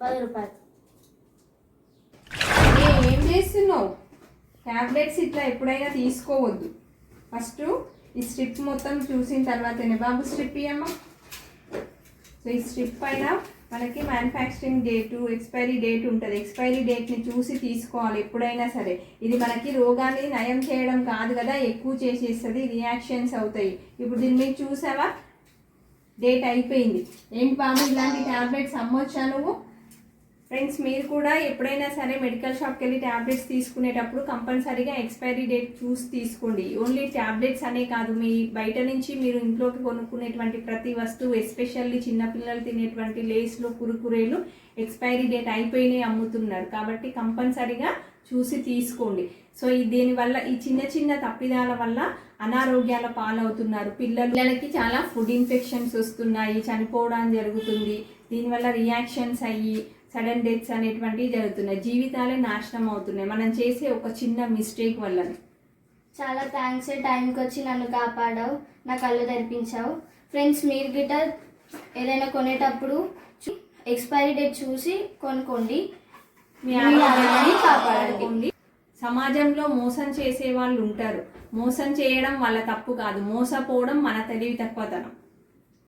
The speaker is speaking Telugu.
రూపాయలు. ఏ, ఏం చేస్తున్నావు? ట్యాబ్లెట్స్ ఇట్లా ఎప్పుడైనా తీసుకోవద్దు. ఫస్ట్ ఈ స్ట్రిప్ మొత్తం చూసిన తర్వాతనే బాబు స్ట్రిప్ ఇయ్యమ్మా? సో ఈ స్ట్రిప్ పైన మనకి మ్యానుఫ్యాక్చరింగ్ డేటు ఎక్స్పైరీ డేట్ ఉంటుంది. ఎక్స్పైరీ డేట్ని చూసి తీసుకోవాలి ఎప్పుడైనా సరే. ఇది మనకి రోగాన్ని నయం చేయడం కాదు కదా ఎక్కువ చేసేస్తుంది రియాక్షన్స్ అవుతాయి. ఇప్పుడు దీన్ని మీద చూసావా? డేట్ అయిపోయింది. ఏంటి బాబు ఇలాంటి ట్యాబ్లెట్స్ అమ్మొచ్చా నువ్వు? ఫ్రెండ్స్ మీరు కూడా ఎప్పుడైనా సరే మెడికల్ షాప్కి వెళ్ళి ట్యాబ్లెట్స్ తీసుకునేటప్పుడు కంపల్సరీగా ఎక్స్పైరీ డేట్ చూసి తీసుకోండి. ఓన్లీ ట్యాబ్లెట్స్ అనే కాదు మీ బయట నుంచి మీరు ఇంట్లోకి కొనుక్కునేటువంటి ప్రతి వస్తువు ఎస్పెషల్లీ చిన్నపిల్లలు తినేటువంటి లేస్లు కురుకురేలు ఎక్స్పైరీ డేట్ అయిపోయినాయి అమ్ముతున్నారు. కాబట్టి కంపల్సరీగా చూసి తీసుకోండి. సో ఈ దీనివల్ల ఈ చిన్న చిన్న తప్పిదాల వల్ల అనారోగ్యాల పాలవుతున్నారు. పిల్లలు పిల్లలకి చాలా ఫుడ్ ఇన్ఫెక్షన్స్ వస్తున్నాయి చనిపోవడం జరుగుతుంది. దీనివల్ల రియాక్షన్స్ అయ్యి సడన్ డెత్స్ అనేటువంటివి జరుగుతున్నాయి. జీవితాలే నాశనం అవుతున్నాయి. మనం చేసే ఒక చిన్న మిస్టేక్ వల్లనే. చాలా థ్యాంక్స్. టైంకి వచ్చి నన్ను కాపాడావు. నా కళ్ళు తెరిపించావు. ఫ్రెండ్స్ మీరు గిట్ట ఏదైనా కొనేటప్పుడు ఎక్స్పైరీ డేట్ చూసి కొనుక్కోండి. మీ ఆరోగ్యాన్ని కాపాడుకోండి. సమాజంలో మోసం చేసే వాళ్ళు ఉంటారు. మోసం చేయడం వాళ్ళ తప్పు కాదు. మోసపోవడం మన తెలివి తక్కువతనం.